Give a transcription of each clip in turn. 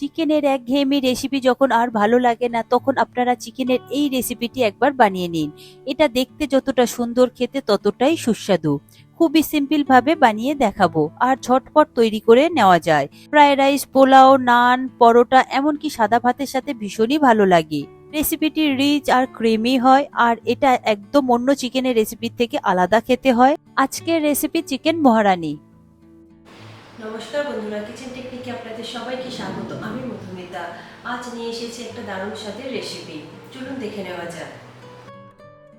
চিকেনের একঘেয়েমি রেসিপি যখন আর ভালো লাগে না, তখন আপনারা চিকেনের এই রেসিপিটি একবার বানিয়ে নিন। এটা দেখতে যতটা সুন্দর, খেতে ততটাই সুস্বাদু। খুবই সিম্পল ভাবে বানিয়ে দেখাবো। আর ঝটপট তৈরি করে নেওয়া যায়। ফ্রাইড রাইস, পোলাও, নান, পরোটা, এমনকি সাদা ভাতের সাথে ভীষণই ভালো লাগে। রেসিপিটি রিচ আর ক্রিমি হয়, আর এটা একদম অন্য চিকেনের রেসিপির থেকে আলাদা খেতে হয়। আজকের রেসিপি চিকেন মহারানি। নমস্কার বন্ধুরা কিচেন টেকনিকে আপনাদের সবাইকে স্বাগত। আমি মধুমিতা। আজ নিয়ে এসেছি একটা দারুণ স্বাদের রেসিপি চলুন দেখে নেওয়া যাক।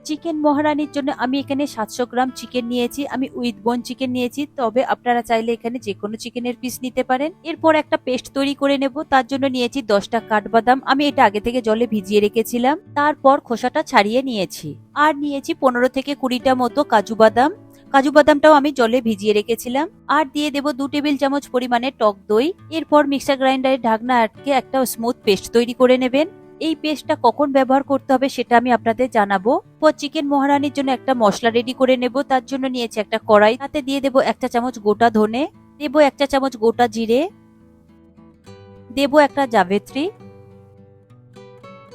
চিকেন মহারানির জন্য আমি এখানে সাতশো গ্রাম চিকেন নিয়েছি। আমি উইথ বোন চিকেন নিয়েছি। তবে আপনারা চাইলে এখানে যে কোনো চিকেনের পিস নিতে পারেন। এরপর একটা পেস্ট তৈরি করে নেব। তার জন্য নিয়েছি দশটা কাঠবাদাম। আমি এটা আগে থেকে জলে ভিজিয়ে রেখেছিলাম। তারপর খোসাটা ছাড়িয়ে নিয়েছি। আর নিয়েছি পনেরো থেকে কুড়িটা মতো কাজু বাদাম। কাজু বাদামটাও আমি জলে ভিজিয়ে রেখেছিলাম। আর দিয়ে দেব দু টেবিল চামচ পরিমাণে টক দই। এরপর মিক্সার গ্রাইন্ডারে ঢাকনা আটকে একটা স্মুথ পেস্ট তৈরি করে নেবেন। এই পেস্টটা কখন ব্যবহার করতে হবে সেটা আমি আপনাদের জানাব। পর চিকেন মহারানির জন্য একটা মশলা রেডি করে নেব। তার জন্য নিয়েছি একটা কড়াই। তাতে দিয়ে দেব একটা চামচ গোটা ধনে। দেব একটা চামচ গোটা জিরে। দেব একটা জাভেত্রী।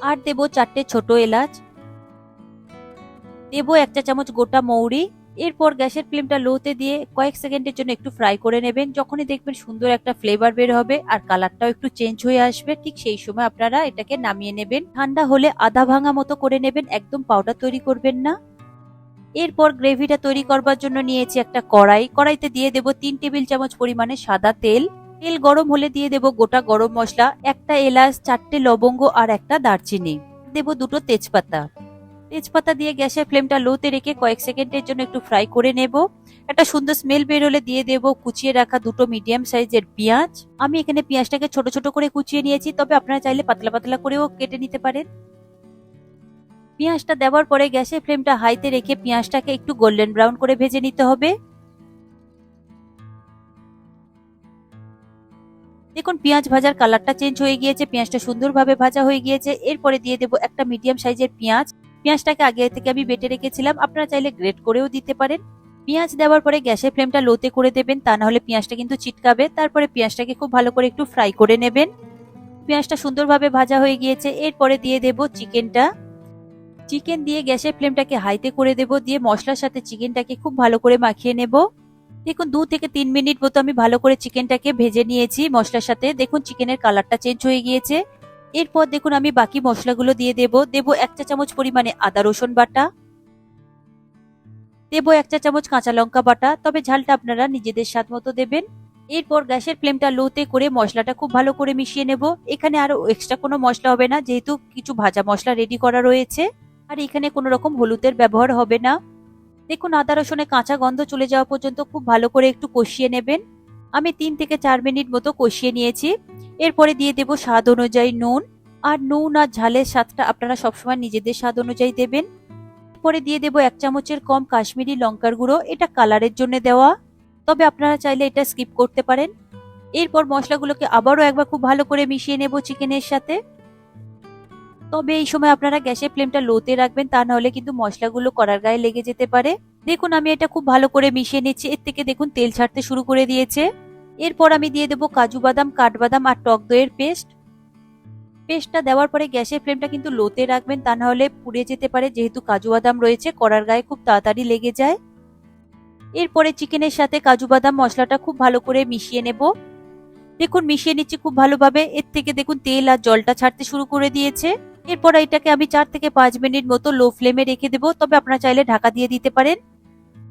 আর দেব চারটে ছোট এলাচ। দেব একটা চামচ গোটা মৌরি। এরপর গ্যাসের ফ্লেমটা লোতে দিয়ে কয়েক সেকেন্ডের জন্য একটু ফ্রাই করে নেবেন। যখনই দেখবেন সুন্দর একটা ফ্লেভার বের হবে আর কালারটাও একটু চেঞ্জ হয়ে আসবে, ঠিক সেই সময় আপনারা এটাকে নামিয়ে নেবেন। ঠান্ডা হলে আধা ভাঙা মতো করে নেবেন, একদম পাউডার তৈরি করবেন না। এরপর গ্রেভিটা তৈরি করবার জন্য নিয়েছি একটা কড়াই। কড়াইতে দিয়ে দেব তিন টেবিল চামচ পরিমাণে সাদা তেল। তেল গরম হলে দিয়ে দেব গোটা গরম মশলা, একটা এলাচ, চারটে লবঙ্গ আর একটা দারচিনি। দেব দুটো তেজপাতা। তেজপাতা দিয়ে গ্যাসের ফ্লেমটা লোতে রেখে কয়েক সেকেন্ডের জন্য একটু ফ্রাই করে নেব। একটা সুন্দর স্মেল বেরোলে দিয়ে দেব কুচিয়ে রাখা দুটো মিডিয়াম সাইজের পেঁয়াজ। আমি এখানে পেঁয়াজটাকে ছোট ছোট করে কুচিয়ে নিয়েছি, তবে আপনারা চাইলে পাতলা পাতলা করেও কেটে নিতে পারেন। পেঁয়াজটা দেওয়ার পরে গ্যাসের ফ্লেমটা হাইতে রেখে পেঁয়াজটাকে একটু গোল্ডেন ব্রাউন করে ভেজে নিতে হবে। দেখুন, পেঁয়াজ ভাজার কালারটা চেঞ্জ হয়ে গিয়েছে, পেঁয়াজটা সুন্দরভাবে ভাজা হয়ে গিয়েছে। এরপরে দিয়ে দেবো একটা মিডিয়াম সাইজের পেঁয়াজ। পেঁয়াজটাকে আগে থেকে আমি বেটে রেখেছিলাম। আপনারা চাইলে গ্রেট করেও দিতে পারেন। পেঁয়াজ দেওয়ার পরে গ্যাসের ফ্লেমটা লোতে করে দেবেন, তা না হলে পেঁয়াজটা কিন্তু চিটকাবে তারপরে পেঁয়াজটাকে খুব ভালো করে একটু ফ্রাই করে নেবেন। পেঁয়াজটা সুন্দরভাবে ভাজা হয়ে গিয়েছে। এরপরে দিয়ে দেব চিকেনটা। চিকেন দিয়ে গ্যাসের ফ্লেমটাকে হাইতে করে দেব। দিয়ে মশলার সাথে চিকেনটাকে খুব ভালো করে মাখিয়ে নেব। দেখুন, দু থেকে তিন মিনিট মতো আমি ভালো করে চিকেনটাকে ভেজে নিয়েছি মশলার সাথে। দেখুন, চিকেনের কালারটা চেঞ্জ হয়ে গিয়েছে। এরপর দেখুন আমি বাকি মশলাগুলো দিয়ে দেব। দেব এক চা চামচ পরিমাণে আদা রসুন বাটা। দেব এক চা চামচ কাঁচা লঙ্কা বাটা। তবে ঝালটা আপনারা নিজেদের স্বাদ মতো দেবেন। এরপর গ্যাসের ফ্লেমটা লোতে করে মশলাটা খুব ভালো করে মিশিয়ে নেব। এখানে আরও এক্সট্রা কোনো মশলা হবে না, যেহেতু কিছু ভাজা মশলা রেডি করা রয়েছে। আর এখানে কোনো রকম হলুদের ব্যবহার হবে না। দেখুন আদা রসুনে কাঁচা গন্ধ চলে যাওয়া পর্যন্ত খুব ভালো করে একটু কষিয়ে নেবেন। আমি তিন থেকে চার মিনিট মতো কষিয়ে নিয়েছি। এরপরে দিয়ে দেব স্বাদ অনুযায়ী নুন, আর নুন আর ঝালের স্বাদটা আপনারা সবসময় নিজেদের স্বাদ অনুযায়ী দেবেন। পরে দিয়ে দেব এক চামচের কম কাশ্মীরি লঙ্কার গুঁড়ো, এটা কালারের জন্য দেওয়া। তবে আপনারা চাইলে এটা স্কিপ করতে পারেন। এরপর মশলাগুলোকে আবারও একবার খুব ভালো করে মিশিয়ে নেব চিকেনের সাথে। তবে এই সময় আপনারা গ্যাসের ফ্লেমটা লোতে রাখবেন, তা নাহলে কিন্তু মশলাগুলো করার গায়ে লেগে যেতে পারে। দেখুন, আমি এটা খুব ভালো করে মিশিয়ে নিচ্ছি। এর থেকে দেখুন, তেল ছাড়তে শুরু করে দিয়েছে। এরপর আমি দিয়ে দেবো কাজু বাদাম, কাঠবাদাম আর টক দইয়ের পেস্ট। পেস্টটা দেওয়ার পরে গ্যাসের ফ্লেমটা কিন্তু লোতে রাখবেন, তা নাহলে পুড়ে যেতে পারে। যেহেতু কাজু বাদাম রয়েছে কড়ার গায়ে খুব তাড়াতাড়ি লেগে যায়। এরপরে চিকেনের সাথে কাজু বাদাম মশলাটা খুব ভালো করে মিশিয়ে নেব। দেখুন, মিশিয়ে নিচ্ছি খুব ভালোভাবে। এর থেকে দেখুন, তেল আর জলটা ছাড়তে শুরু করে দিয়েছে। এরপর এটাকে আমি চার থেকে পাঁচ মিনিট মতো লো ফ্লেমে রেখে দেবো। তবে আপনারা চাইলে ঢাকা দিয়ে দিতে পারেন।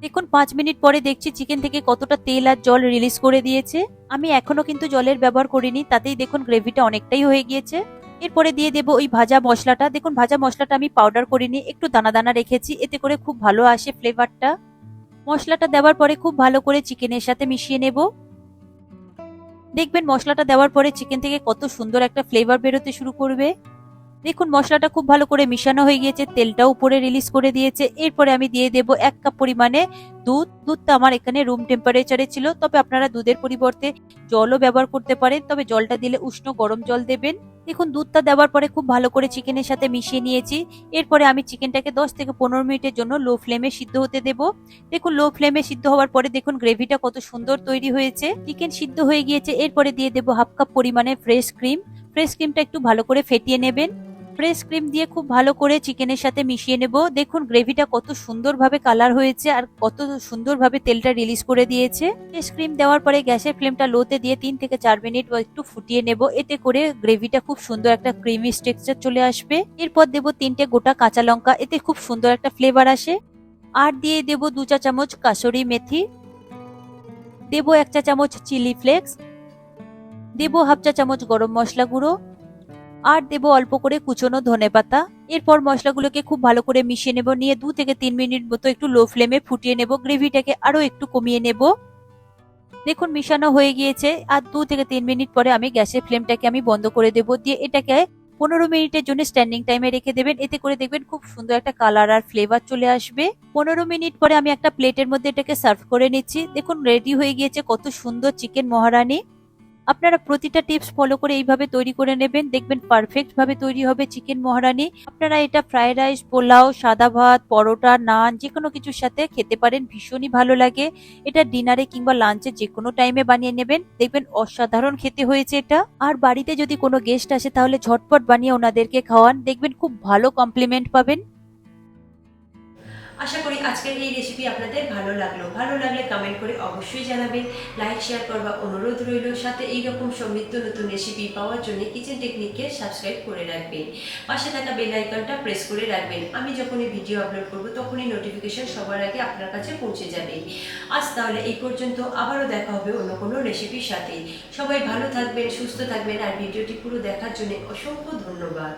দেখুন, পাঁচ মিনিট পরে দেখছি চিকেন থেকে কতটা তেল আর জল রিলিজ করে দিয়েছে। আমি এখনও কিন্তু জলের ব্যবহার করিনি, তাতেই দেখুন গ্রেভিটা অনেকটাই হয়ে গিয়েছে। এরপরে দিয়ে দেবো ওই ভাজা মশলাটা। দেখুন, ভাজা মশলাটা আমি পাউডার করিনি, একটু দানা দানা রেখেছি, এতে করে খুব ভালো আসে ফ্লেভারটা মশলাটা দেওয়ার পরে খুব ভালো করে চিকেনের সাথে মিশিয়ে নেব। দেখবেন, মশলাটা দেওয়ার পরে চিকেন থেকে কত সুন্দর একটা ফ্লেভার বেরোতে শুরু করবে। দেখুন, মশলাটা খুব ভালো করে মিশানো হয়ে গিয়েছে, তেলটাও উপরে রিলিজ করে দিয়েছে। এরপরে আমি দিয়ে দেব এক কাপ পরিমাণে দুধ। দুধটা আমার এখানে রুম টেম্পারেচারে ছিল, তবে আপনারা দুধের পরিবর্তে জলও ব্যবহার করতে পারেন, তবে জলটা দিলে উষ্ণ গরম জল দেবেন। দেখুন, দুধটা দেওয়ার পরে খুব ভালো করে চিকেনের সাথে মিশিয়ে নিয়েছি। এরপরে আমি চিকেনটাকে দশ থেকে পনেরো মিনিটের জন্য লো ফ্লেমে সিদ্ধ হতে দেব। দেখুন লো ফ্লেমে সিদ্ধ হওয়ার পরে দেখুন গ্রেভিটা কত সুন্দর তৈরি হয়েছে। চিকেন সিদ্ধ হয়ে গিয়েছে, এরপরে দিয়ে দেবো হাফ কাপ পরিমাণে ফ্রেশ ক্রিম ফ্রেশ ক্রিমটা একটু ভালো করে ফেটিয়ে নেবেন। ফ্রেশ ক্রিম দিয়ে খুব ভালো করে চিকেনের সাথে মিশিয়ে নেব। দেখুন গ্রেভিটা কত সুন্দরভাবে কালার হয়েছে আর কত সুন্দরভাবে তেলটা রিলিজ করে দিয়েছে। ফ্রেশ ক্রিম দেওয়ার পরে গ্যাসের ফ্লেমটা লোতে দিয়ে তিন থেকে চার মিনিট একটু ফুটিয়ে নেব। এতে করে গ্রেভিটা খুব সুন্দর একটা ক্রিমি টেক্সচার চলে আসবে। এরপর দেব তিনটে গোটা কাঁচা লঙ্কা। এতে খুব সুন্দর একটা ফ্লেভার আসে। আর দিয়ে দেব দু চা চামচ কাসুরি মেথি। দেব এক চা চামচ চিলি ফ্লেক্স দেব হাফ চা চামচ গরম মশলা গুঁড়ো। আর দেবো অল্প করে কুচনো ধনে পাতা। এরপর মশলাগুলোকে খুব ভালো করে মিশিয়ে নেব, নিয়ে দু থেকে তিন মিনিট মতো একটু লো ফ্লেমে ফুটিয়ে নেব গ্রেভিটাকে আরও একটু কমিয়ে নেব। দেখুন, মিশানো হয়ে গিয়েছে, আর দু থেকে তিন মিনিট পরে আমি গ্যাসের ফ্লেমটাকে আমি বন্ধ করে দেব। দিয়ে এটাকে পনেরো মিনিটের জন্য স্ট্যান্ডিং টাইমে রেখে দেবেন। এতে করে দেখবেন খুব সুন্দর একটা কালার আর ফ্লেভার চলে আসবে। পনেরো মিনিট পরে আমি একটা প্লেটের মধ্যে এটাকে সার্ভ করে নিচ্ছি। দেখুন রেডি হয়ে গিয়েছে, কত সুন্দর চিকেন মহারানি। আপনারা প্রতিটা টিপস ফলো করে এইভাবে তৈরি করে নেবেন। দেখবেন পারফেক্ট ভাবে তৈরি হবে চিকেন মহারানি। আপনারা এটা ফ্রাইড রাইস পোলাও, সাদা ভাত, পরোটা, নান যে কোনো কিছুর সাথে খেতে পারেন, ভীষণই ভালো লাগে। এটা ডিনারে কিংবা লাঞ্চে যে কোনো টাইমে বানিয়ে নেবেন। দেখবেন অসাধারণ খেতে হয়েছে এটা। আর বাড়িতে যদি কোনো গেস্ট আসে তাহলে ঝটপট বানিয়ে ওনাদেরকে খাওয়ান। দেখবেন খুব ভালো কমপ্লিমেন্ট পাবেন। আশা করি আজকের এই রেসিপি আপনাদের ভালো লাগল। ভালো লাগলে কমেন্ট করে অবশ্যই জানাবেন। লাইক শেয়ার করবার অনুরোধ রইল। সাথে এইরকম সমৃদ্ধ নতুন রেসিপি পাওয়ার জন্য কিচেন টেকনিককে সাবস্ক্রাইব করে রাখবেন। পাশে থাকা বেল আইকনটা প্রেস করে রাখবেন। আমি যখনই ভিডিও আপলোড করব, তখনই নোটিফিকেশন সবার আগে আপনার কাছে পৌঁছে যাবে। আজ তাহলে এই পর্যন্ত। আবারও দেখা হবে অন্য কোনো রেসিপির সাথে। সবাই ভালো থাকবেন, সুস্থ থাকবেন। আর ভিডিওটি পুরো দেখার জন্য অসংখ্য ধন্যবাদ।